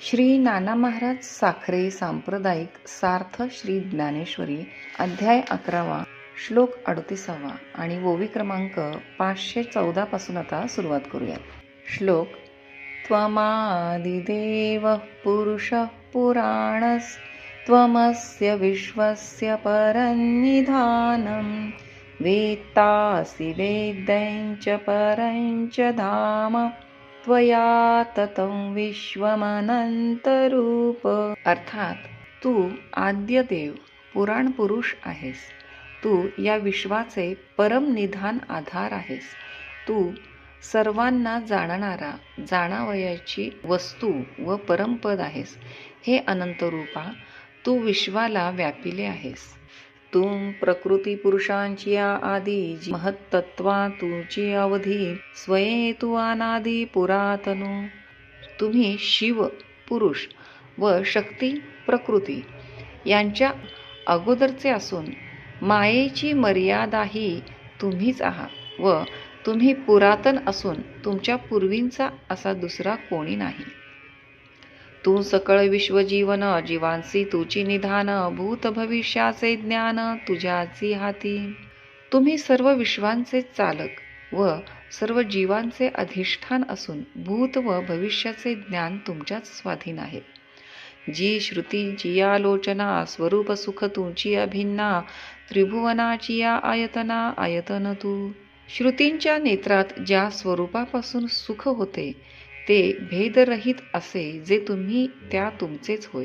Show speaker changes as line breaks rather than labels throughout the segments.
श्री नाना महाराज साखरे सांप्रदायिक सार्थ श्री ज्ञानेश्वरी अध्याय अकरावा श्लोक अडतीसावा आणि ओवी क्रमांक पाचशे चौदा पासून आता सुरुवात करूयात. श्लोक त्वमादिदेव पुरुष पुराणस त्वमस्य विश्वस्य परन्निधानं वेत्तासि वेद्यञ्च परञ्च धाम। त्वया ततं विश्वमनंतरूप अर्थात तू आद्यदेव पुराण पुरुष आहेस. तू या विश्वाचे परम निधान आधार आहेस. तू सर्वांना जाणणारा जाणावयाची वस्तू व परमपद आहेस. हे अनंतरूपा तू विश्वाला व्यापिले आहेस. तुम प्रकृती पुरुषांची आधी आदी जी महत्तत्वा तुमची अवधी स्वये तू अनादी पुरातनु. तुम्ही शिव पुरुष व शक्ती प्रकृती यांच्या अगोदरचे असून मायेची मर्यादाही तुम्हीच आहात व तुम्ही पुरातन असून तुमच्या पूर्वींचा असा दुसरा कोणी नाही. तू सकळ विश्वजीवन जीवांसी तुची निधान भूत भविष्याचे ज्ञान तुझ्याची हाती. तुम्ही सर्व विश्वांचे चालक व सर्व जीवांचे अधिष्ठान असून भूत व भविष्याचे ज्ञान तुमच्याच स्वाधीन आहे. जी श्रुती जिया लोचना स्वरूप सुख तुमची अभिन्ना त्रिभुवनाची या आयतना आयतन तू. श्रुतींच्या नेत्रात ज्या स्वरूपापासून सुख होते ते भेदरहित असे जे तुम्ही त्या तुमचेच होय.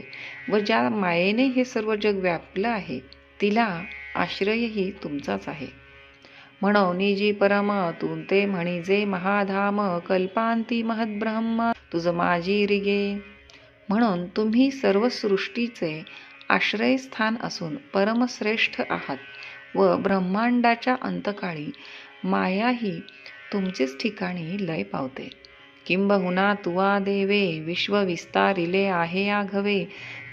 व ज्या मायेने हे सर्व जग व्यापलं आहे तिला आश्रयही तुमचाच आहे. म्हणून जी परमातून तू ते म्हणी जे महाधाम कल्पांती महद्ब्रह्म तुझ माझी रिगे. म्हणून तुम्ही सर्व सृष्टीचे आश्रयस्थान असून परमश्रेष्ठ आहात व ब्रह्मांडाच्या अंतकाळी मायाही तुमचेच ठिकाणी लय पावते. किंबहुना तुवा देवे विश्व विस्तारिले आहे आघवे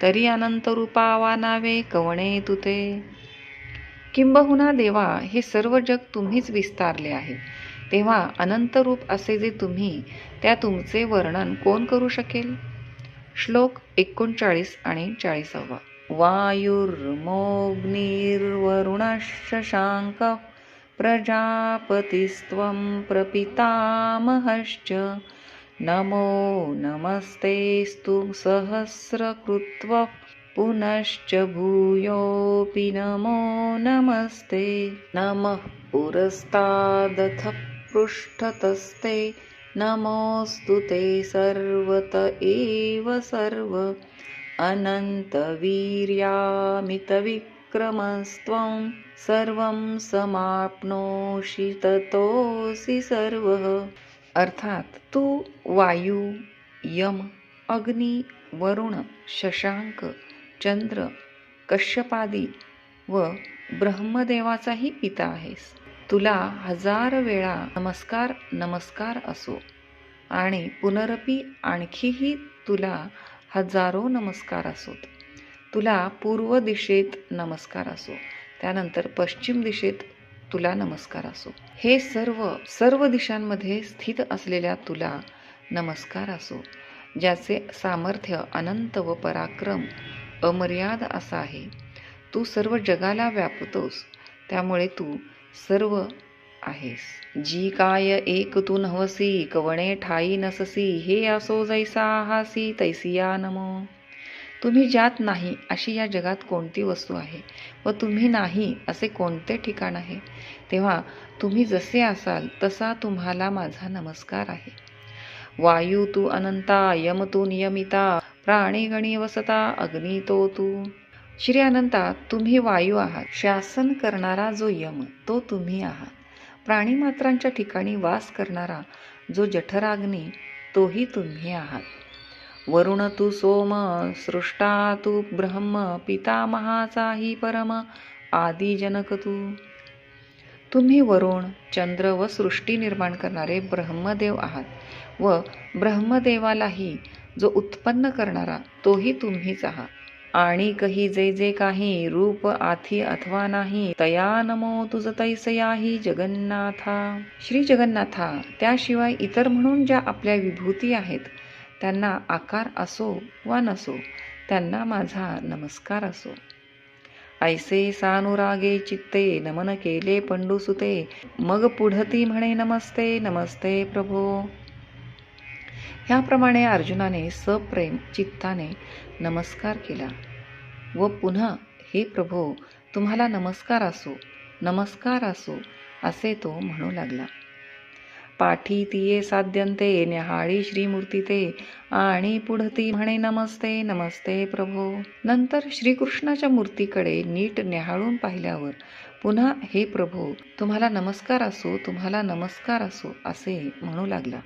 तरी अनंतरूपा नावे कवणे तुते. किंबहुना देवा हे सर्व जग तुम्हीच विस्तारले आहे. तेव्हा अनंतरूप असे जे तुम्ही त्या तुमचे वर्णन कोण करू शकेल? श्लोक एकोणचाळीस आणि चाळीसावा. वायुर्मोग्निर्वरुणशशाङ्क प्रजापतिस्त्वं प्रपितामहश्च नमो नमस्तेस्तु सहस्रकृत्व पुनश्च भूयोऽपि नमो नमस्ते। नमः पुरस्तादथ पृष्ठतस्ते। नमोऽस्तु ते सर्वत एव सर्व। अनन्तवीर्यामितविक्रमस्त्वं सर्वं समाप्नोषि ततोऽसि सर्वः अर्थात तू वायू यम अग्नी वरुण शशांक चंद्र कश्यपादी व ब्रह्मदेवाचाही पिता आहेस. तुला हजार वेळा नमस्कार नमस्कार असो. आणि पुनरपी आणखीही तुला हजारो नमस्कार असोत. तुला पूर्व दिशेत नमस्कार असो. त्यानंतर पश्चिम दिशेत तुला नमस्कार असो. हे सर्व सर्व दिशांमध्ये स्थित असलेल्या तुला नमस्कार असो ज्याचे सामर्थ्य अनंत व पराक्रम अमर्याद असा आहे. तू सर्व जगाला व्यापतोस त्यामुळे तू सर्व आहेस. जी काय एक तू नवसी कवणे ठाई नससी हे असो जैसा हासी तैसिया नमो. तुम्ही ज्यात नाही अशी या जगात कोणती वस्तू आहे? व तुम्ही नाही असे कोणते ठिकाण आहे? तेव्हा तुम्ही जसे असाल तसा तुम्हाला माझा नमस्कार आहे. वायू तू अनंता यम तू नियमिता प्राणीगणी वसता अग्नी तो तू. श्री अनंता तुम्ही वायू आहात. शासन करणारा जो यम तो तुम्ही आहात. प्राणीमात्रांच्या ठिकाणी वास करणारा जो जठराग्नी तोही तुम्ही आहात. वरुण तू सोम सृष्टा तू ब्रह्म पितामहाचा हि परम आदी जनक तू. तुम्ही वरुण चंद्र व सृष्टी निर्माण करणारे ब्रह्मदेव आहात व ब्रह्मदेवालाही जो उत्पन्न करणारा तोही तुम्हीच आहात. आणि कही जे जे काही रूप आथी अथवा नाही तया नमो तुझ तैसयाही जगन्नाथा. श्री जगन्नाथा त्याशिवाय इतर म्हणून ज्या आपल्या विभूती आहेत त्यांना आकार असो वा नसो त्यांना माझा नमस्कार असो. ऐसे सानुरागे चित्ते नमन केले पंडुसुते मग पुढती म्हणे नमस्ते नमस्ते प्रभो. ह्याप्रमाणे अर्जुनाने सप्रेम चित्ताने नमस्कार केला. व पुन्हा हे प्रभो तुम्हाला नमस्कार असो नमस्कार असो असे तो म्हणू लागला. पाठी तिये साध्यंते न्याहाळी श्रीमूर्ती ते आणि पुढती म्हणे नमस्ते नमस्ते प्रभो. नंतर श्रीकृष्णाच्या मूर्तीकडे नीट न्याहाळून पाहिल्यावर पुन्हा हे प्रभो तुम्हाला नमस्कार असो तुम्हाला नमस्कार असो असे म्हणू लागला.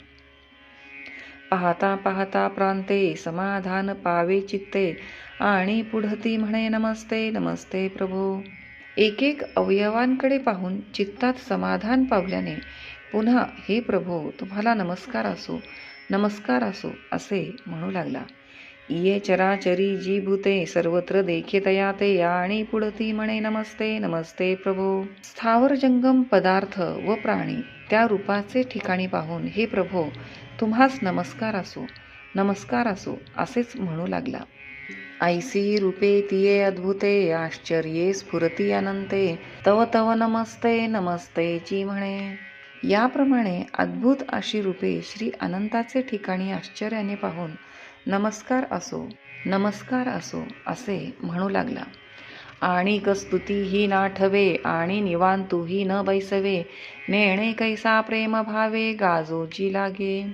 पाहता पाहता प्रांते समाधान पावे चित्ते. आणि पुढती म्हणे नमस्ते नमस्ते प्रभो. एक एक अवयवांकडे पाहून चित्तात समाधान पावल्याने पुन्हा हे प्रभो तुम्हाला नमस्कार असो नमस्कार असो असे म्हणू लागला. इये चराचरी जी भूते सर्वत्र देखे तया ते आणि पुढती म्हणे नमस्ते नमस्ते प्रभो. स्थावर जंगम पदार्थ व प्राणी त्या रूपाचे ठिकाणी पाहून हे प्रभो तुम्हास नमस्कार असो नमस्कार असो असेच म्हणू लागला. ऐसी रूपे तिये अद्भुते आश्चर्ये स्फुरती अनंते तव तव नमस्ते नमस्तेची म्हणे. याप्रमाणे अद्भुत अशी रूपे श्री अनंताचे ठिकाणी आश्चर्याने पाहून नमस्कार असो नमस्कार असो असे म्हणू लागला. आणि कस्तुती ही नाठवे आणि निवांतूही न बैसवे नेणे कैसा प्रेम भावे गाजोची लागे.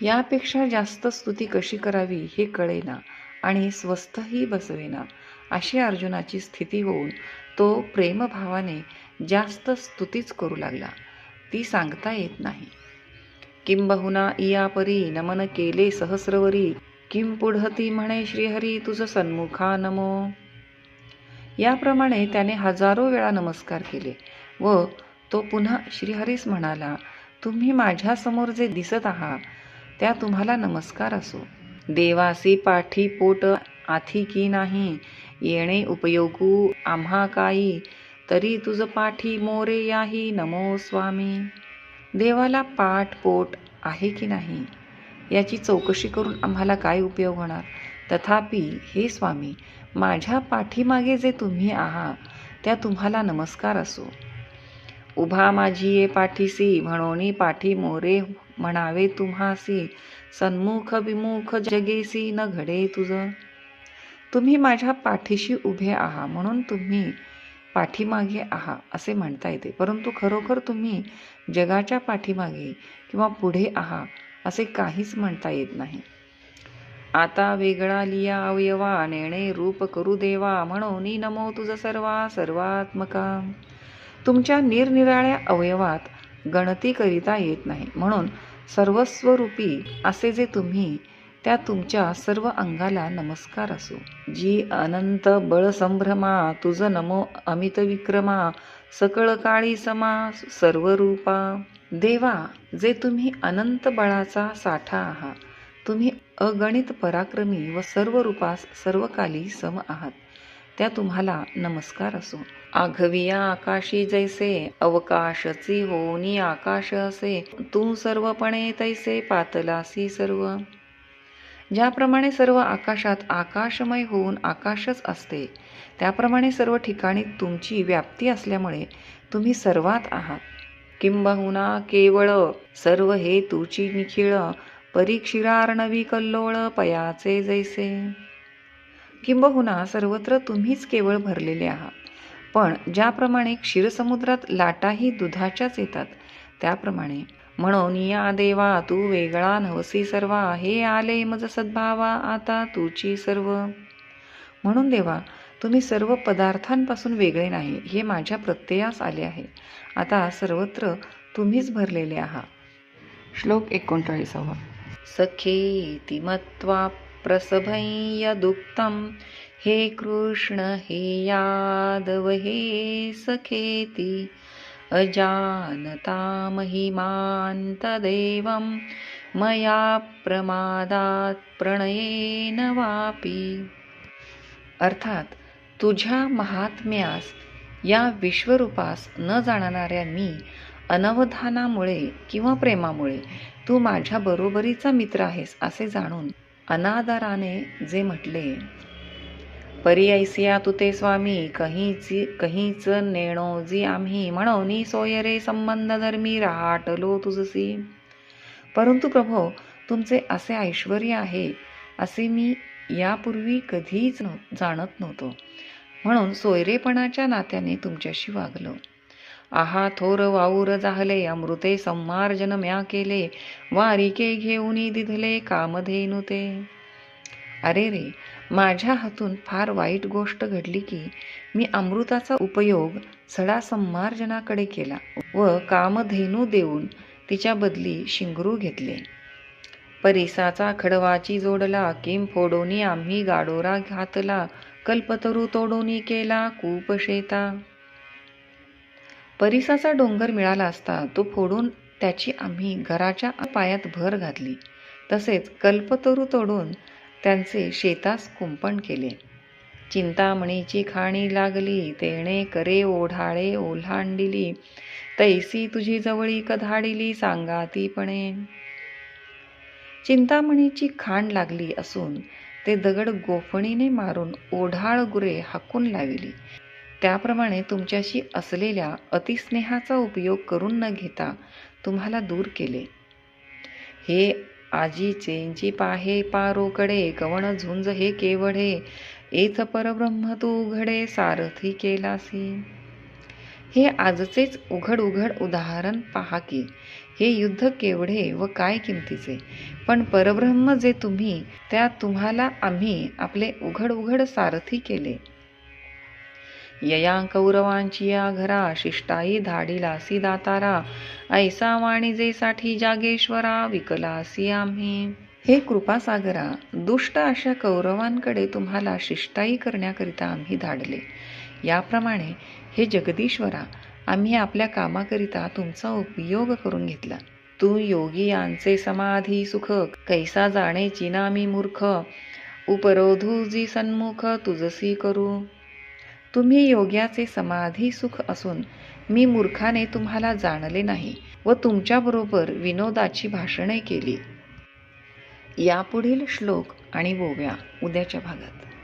यापेक्षा जास्त स्तुती कशी करावी हे कळेना आणि स्वस्थही बसवेना अशी अर्जुनाची स्थिती होऊन तो प्रेमभावाने जास्त स्तुतीच करू लागला. ती सांगता येत नाही. किंबहुना इयापरी नमन केले सहस्रवरी किम पुढती म्हणे श्रीहरी तुझ सन्मुखा नमो. याप्रमाणे त्याने हजारो वेळा नमस्कार केले व तो पुन्हा श्रीहरीस म्हणाला तुम्ही माझ्यासमोर जे दिसत आहात त्या तुम्हाला नमस्कार असो. देवासी पाठी पोट आथी की नाही? येणे उपयोगू आम्हा काही तरी तुझ पाठी मोरे याही नमो स्वामी. देवाला पाठ पोट आहे की नाही? याची चौकशी करून आम्हाला काय उपयोग होणार? तथापि हे स्वामी माझ्या पाठीमागे जे तुम्ही आहात त्या तुम्हाला नमस्कार असो. उभा माझी ये पाठीसी म्हणोनी पाठी मोरे म्हणावे तुम्हासी. सन्मुख विमुख जगेसी न घडे तुझं. तुम्ही माझ्या पाठीशी उभे आहात म्हणून तुम्ही पाठीमागे आहात असे म्हणता येते. परंतु खरोखर तुम्ही जगाच्या पाठीमागे किंवा पुढे आहात असे काहीच म्हणता येत नाही. आता वेगळा लिया अवयवा नेणे रूप करू देवा म्हणून नमो तुझ सर्वा सर्वात्मका. तुमच्या निरनिराळ्या अवयवात गणती करिता येत नाही. म्हणून सर्वस्वरूपी असे जे तुम्ही त्या तुमच्या सर्व अंगाला नमस्कार असो. जी अनंत बळ संभ्रमा नमो अमित विक्रमा सकळ काळी समा सर्व रूपा देवा जे तुम्ही अनंत बळाचा साठा आहात तुम्ही अगणित पराक्रमी व सर्व रूपास सर्वकाली सम आहात. त्या तुम्हाला नमस्कार असो. आघविया आकाशी जैसे अवकाशची होनी आकाश असे तू सर्वपणे तैसे पातलासी सर्व. ज्याप्रमाणे सर्व आकाशात आकाशमय होऊन आकाशच असते त्याप्रमाणे सर्व ठिकाणी तुमची व्याप्ती असल्यामुळे तुम्ही सर्वात आहात. किंबहुना केवळ सर्व हे तुची निखिळ परीक्षिरार्णवी कल्लोळ पयाचे जैसे. किंबहुना सर्वत्र तुम्हीच केवळ भरलेले आहात. पण ज्याप्रमाणे क्षीरसमुद्रात लाटाही दुधाच्याच येतात त्याप्रमाणे म्हणून या देवा तू वेगळा नवसी सर्वा हे आले मज सद्भावा आता तुची सर्व. म्हणून देवा तुम्ही सर्व पदार्थांपासून वेगळे नाही हे माझ्या प्रत्ययास आले आहे. आता सर्वत्र तुम्हीच भरलेले आहात. श्लोक एकोणचाळीसावा. सखे मत्वा प्रसभय्यदुक्तं हे कृष्ण हे यादव हे सखेती. अजानता महिमान्तदेवं मया प्रमादात प्रणयेन वापी। अर्थात तुझ्या महात्म्यास या विश्वरूपास न जाणणाऱ्या मी अनवधानामुळे किंवा प्रेमामुळे तू माझ्या बरोबरीचा मित्र आहेस असे जाणून अनादराने जे म्हटले परी ऐसिया तुते स्वामी कहीची कहीच नेणो जी आम्ही. म्हणून सोयरे संबंध धर्मी राहाटलो तुझसी. परंतु प्रभो तुमचे असे ऐश्वर आहे असे मी यापूर्वी कधीच जाणत नव्हतो. म्हणून सोयरेपणाच्या नात्याने तुमच्याशी वागलो. आहा थोर वाऊर जाहले अमृते संमार्जन म्या केले वारिके घेऊनी दिधले कामधेनुते. ते अरे रे माझ्या हातून फार वाईट गोष्ट घडली की मी अमृताचा उपयोग सडा संमार्जनाकडे केला व कामधेनू देऊन तिच्या बदली शिंगरू घेतले. परिसाचा खडवाची जोडला किम फोडोनी आम्ही गाडोरा घातला कल्पतरू तोडोनी केला कूप शेता. परिसाचा डोंगर मिळाला असता तो फोडून त्याची आम्ही घराच्या पायात भर घातली. तसेच कल्पतरू तोडून त्यांचे शेतास कुंपण केले. चिंतामणीची खाणी लागली तेणे करे ओढाळे ओलांडिली. तैसी तुझी जवळी कधाडिली सांगातीपणे चिंतामणीची खाण लागली असून ते दगड गोफणीने मारून ओढाळ गुरे हाकून लाविली. त्याप्रमाणे तुमच्याशी असलेल्या अतिस्नेहाचा उपयोग करून न घेता तुम्हाला दूर केले. हे आजी चेंची पाहे पारोकडे कवण झुंज हे केवढे एथ परब्रह्म तू उघडे सारथी केलासी. हे आजचेच उघड उघड उदाहरण पहा की हे युद्ध केवढे व काय किमतीचे? पण परब्रह्म जे तुम्ही त्या तुम्हाला आम्ही आपले उघड उघड सारथी केले. यया कौरवांची या घरा शिष्टाई धाडीलासी दातारा. ऐसा वाणिजेसाठी जागेश्वरा विकलासी आम्ही. हे कृपासागरा दुष्ट अशा कौरवांकडे तुम्हाला शिष्टाई करण्याकरिता आम्ही धाडले. याप्रमाणे हे जगदीश्वरा आम्ही आपल्या कामाकरिता तुमचा उपयोग करून घेतला. तू योगी यांचे समाधी सुख कैसा जाणे चिनामी मूर्ख. उपरोधू जी सन्मुख तुझसी करू. तुम्ही योग्याचे समाधी सुख असून मी मूर्खाने तुम्हाला जाणले नाही व तुमच्याबरोबर विनोदाची भाषणे केली. यापुढील श्लोक आणि बोव्या उद्याच्या भागात.